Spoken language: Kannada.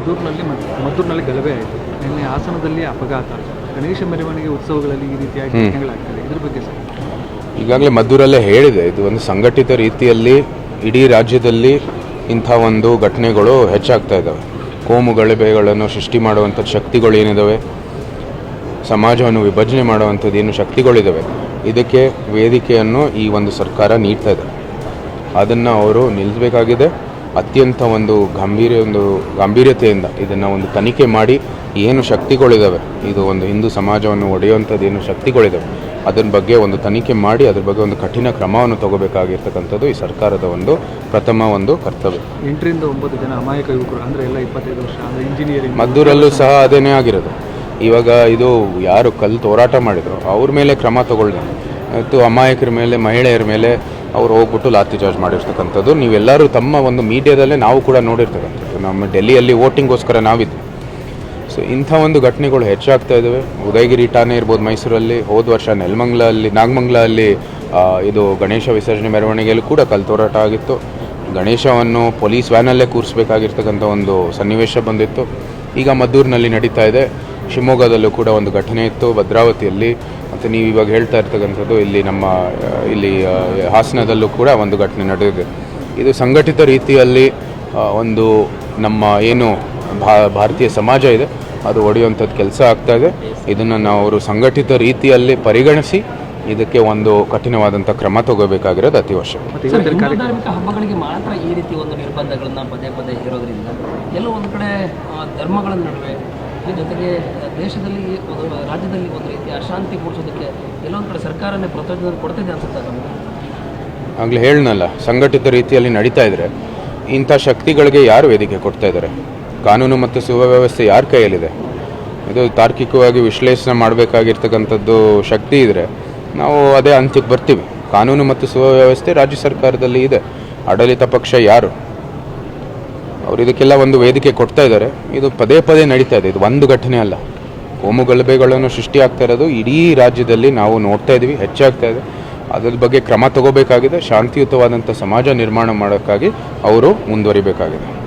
ಮದ್ದೂರಿನಲ್ಲಿ ಮದ್ದೂರಿನಲ್ಲಿ ಗಲಭೆ ಆಯಿತು. ನಿನ್ನೆ ಹಾಸನದಲ್ಲಿ ಅಪಘಾತ. ಗಣೇಶ ಮೆರವಣಿಗೆ ಉತ್ಸವಗಳಲ್ಲಿ ಈ ರೀತಿಯಾಗಿ ಘಟನೆಗಳಾಗ್ತದೆ ಇದ್ರ ಬಗ್ಗೆ ಸರ್. ಈಗಾಗಲೇ ಮದ್ದೂರಲ್ಲೇ ಹೇಳಿದೆ ಇದು ಒಂದು ಸಂಘಟಿತ ರೀತಿಯಲ್ಲಿ ಇಡೀ ರಾಜ್ಯದಲ್ಲಿ ಇಂಥ ಒಂದು ಘಟನೆಗಳು ಹೆಚ್ಚಾಗ್ತಾ ಇದ್ದಾವೆ. ಕೋಮು ಗಲಭೆಗಳನ್ನು ಸೃಷ್ಟಿ ಮಾಡುವಂಥ ಶಕ್ತಿಗಳು ಏನಿದ್ದಾವೆ ಸಮಾಜವನ್ನು ವಿಭಜನೆ ಮಾಡುವಂಥದ್ದು ಏನು ಶಕ್ತಿಗಳಿದ್ದಾವೆ ಇದಕ್ಕೆ ವೇದಿಕೆಯನ್ನು ಈ ಒಂದು ಸರ್ಕಾರ ನೀಡ್ತಾ ಇದೆ. ಅದನ್ನು ಅವರು ನಿಲ್ಲಿಸಬೇಕಾಗಿದೆ. ಅತ್ಯಂತ ಒಂದು ಗಂಭೀರ ಒಂದು ಗಂಭೀರತೆಯಿಂದ ಇದನ್ನು ಒಂದು ತನಿಖೆ ಮಾಡಿ ಏನು ಶಕ್ತಿಗಳಿದ್ದಾವೆ ಇದು ಒಂದು ಹಿಂದೂ ಸಮಾಜವನ್ನು ಒಡೆಯುವಂಥದ್ದು ಏನು ಶಕ್ತಿಗಳಿದ್ದಾವೆ ಅದರ ಬಗ್ಗೆ ಒಂದು ತನಿಖೆ ಮಾಡಿ ಅದ್ರ ಬಗ್ಗೆ ಒಂದು ಕಠಿಣ ಕ್ರಮವನ್ನು ತಗೋಬೇಕಾಗಿರ್ತಕ್ಕಂಥದ್ದು ಈ ಸರ್ಕಾರದ ಒಂದು ಪ್ರಥಮ ಒಂದು ಕರ್ತವ್ಯ. ಎಂಟರಿಂದ ಒಂಬತ್ತು ಜನ ಅಮಾಯಕ ಯುವಕರು ಅಂದರೆ ಎಲ್ಲ ಇಪ್ಪತ್ತೈದು ವರ್ಷ ಅಂದರೆ ಇಂಜಿನಿಯರಿಂಗ್ ಮದ್ದೂರಲ್ಲೂ ಸಹ ಅದೇನೇ ಆಗಿರೋದು. ಇವಾಗ ಇದು ಯಾರು ಕಲ್ಲು ಹೋರಾಟ ಮಾಡಿದ್ರು ಅವ್ರ ಮೇಲೆ ಕ್ರಮ ತಗೊಳ್ಳಿ. ಮತ್ತು ಅಮಾಯಕರ ಮೇಲೆ ಮಹಿಳೆಯರ ಮೇಲೆ ಅವ್ರು ಹೋಗ್ಬಿಟ್ಟು ಲಾತಿ ಚಾರ್ಜ್ ಮಾಡಿರ್ತಕ್ಕಂಥದ್ದು. ನೀವೆಲ್ಲರೂ ತಮ್ಮ ಒಂದು ಮೀಡಿಯಾದಲ್ಲೇ ನಾವು ಕೂಡ ನೋಡಿರ್ತಕ್ಕಂಥದ್ದು. ನಮ್ಮ ಡೆಲ್ಲಿಯಲ್ಲಿ ವೋಟಿಂಗ್ಗೋಸ್ಕರ ನಾವಿದ್ವಿ. ಸೊ ಇಂಥ ಒಂದು ಘಟನೆಗಳು ಹೆಚ್ಚಾಗ್ತಾ ಇದ್ದಾವೆ ಉದಯಗಿರಿ ಠಾಣೆ ಇರ್ಬೋದು ಮೈಸೂರಲ್ಲಿ, ಹೋದ ವರ್ಷ ನೆಲಮಂಗ್ಲಲ್ಲಿ ನಾಗಮಂಗ್ಲಲ್ಲಿ ಇದು ಗಣೇಶ ವಿಸರ್ಜನೆ ಮೆರವಣಿಗೆಯಲ್ಲಿ ಕೂಡ ಕಲ್ತೋರಾಟ ಆಗಿತ್ತು. ಗಣೇಶವನ್ನು ಪೊಲೀಸ್ ವ್ಯಾನಲ್ಲೇ ಕೂರಿಸ್ಬೇಕಾಗಿರ್ತಕ್ಕಂಥ ಒಂದು ಸನ್ನಿವೇಶ ಬಂದಿತ್ತು. ಈಗ ಮದ್ದೂರಿನಲ್ಲಿ ನಡೀತಾ ಇದೆ. ಶಿವಮೊಗ್ಗದಲ್ಲೂ ಕೂಡ ಒಂದು ಘಟನೆ ಇತ್ತು. ಭದ್ರಾವತಿಯಲ್ಲಿ. ಮತ್ತು ನೀವು ಇವಾಗ ಹೇಳ್ತಾ ಇರ್ತಕ್ಕಂಥದ್ದು ಇಲ್ಲಿ ನಮ್ಮ ಇಲ್ಲಿ ಹಾಸನದಲ್ಲೂ ಕೂಡ ಒಂದು ಘಟನೆ ನಡೆದಿದೆ. ಇದು ಸಂಘಟಿತ ರೀತಿಯಲ್ಲಿ ಒಂದು ನಮ್ಮ ಏನು ಭಾ ಭಾರತೀಯ ಸಮಾಜ ಇದೆ ಅದು ಒಡೆಯುವಂಥದ್ದು ಕೆಲಸ ಆಗ್ತಾ ಇದೆ. ಇದನ್ನು ನಾವು ಅವರು ಸಂಘಟಿತ ರೀತಿಯಲ್ಲಿ ಪರಿಗಣಿಸಿ ಇದಕ್ಕೆ ಒಂದು ಕಠಿಣವಾದಂಥ ಕ್ರಮ ತಗೋಬೇಕಾಗಿರೋದು ಅತಿ ವರ್ಷ ಹಬ್ಬಗಳಿಗೆ ಮಾತ್ರ ಈ ರೀತಿ ಒಂದು ನಿರ್ಬಂಧಗಳನ್ನ ಪದೇ ಪದೇ ಹೇರೋದ್ರಿಂದ ಕೆಲವೊಂದು ಒಂದು ಕಡೆ ಧರ್ಮಗಳ ನಡುವೆ ಜೊತೆಗೆ ದೇಶದಲ್ಲಿ ಒಂದು ರಾಜ್ಯದಲ್ಲಿ ಒಂದು ರೀತಿ ಅಶಾಂತಿ ಮೂಡಿಸೋದಕ್ಕೆ ಒಂದು ಕಡೆ ಸರ್ಕಾರನೇ ಪ್ರಚೋದನೆ ಕೊಡ್ತಿದೆ ಅನ್ಸುತ್ತೆ ಆಗಲೇ ಹೇಳನಲ್ಲ, ಸಂಘಟಿತ ರೀತಿಯಲ್ಲಿ ನಡೀತಾ ಇದ್ರೆ ಇಂಥ ಶಕ್ತಿಗಳಿಗೆ ಯಾರು ವೇದಿಕೆ ಕೊಡ್ತಾ ಇದ್ದಾರೆ ಕಾನೂನು ಮತ್ತು ಸುವ್ಯವಸ್ಥೆ ಯಾರ ಕೈಯಲ್ಲಿದೆ? ಇದು ತಾರ್ಕಿಕವಾಗಿ ವಿಶ್ಲೇಷಣೆ ಮಾಡಬೇಕಾಗಿರ್ತಕ್ಕಂಥದ್ದು ಶಕ್ತಿ ಇದ್ರೆ ನಾವು ಅದೇ ಅಂತ್ಯಕ್ಕೆ ಬರ್ತೀವಿ. ಕಾನೂನು ಮತ್ತು ಸುವ್ಯವಸ್ಥೆ ರಾಜ್ಯ ಸರ್ಕಾರದಲ್ಲಿ ಇದೆ. ಆಡಳಿತ ಪಕ್ಷ ಯಾರು? ಅವರು ಇದಕ್ಕೆಲ್ಲ ಒಂದು ವೇದಿಕೆ ಕೊಡ್ತಾ ಇದ್ದಾರೆ. ಇದು ಪದೇ ಪದೇ ನಡೀತಾ ಇದೆ. ಇದು ಒಂದು ಘಟನೆ ಅಲ್ಲ. ಕೋಮು ಗಲಭೆಗಳನ್ನು ಸೃಷ್ಟಿ ಆಗ್ತಾ ಇರೋದು ಇಡೀ ರಾಜ್ಯದಲ್ಲಿ ನಾವು ನೋಡ್ತಾ ಇದ್ದೀವಿ ಹೆಚ್ಚಾಗ್ತಾ ಇದೆ. ಅದ್ರ ಬಗ್ಗೆ ಕ್ರಮ ತಗೋಬೇಕಾಗಿದೆ. ಶಾಂತಿಯುತವಾದಂಥ ಸಮಾಜ ನಿರ್ಮಾಣ ಮಾಡೋಕ್ಕಾಗಿ ಅವರು ಮುಂದುವರಿಬೇಕಾಗಿದೆ.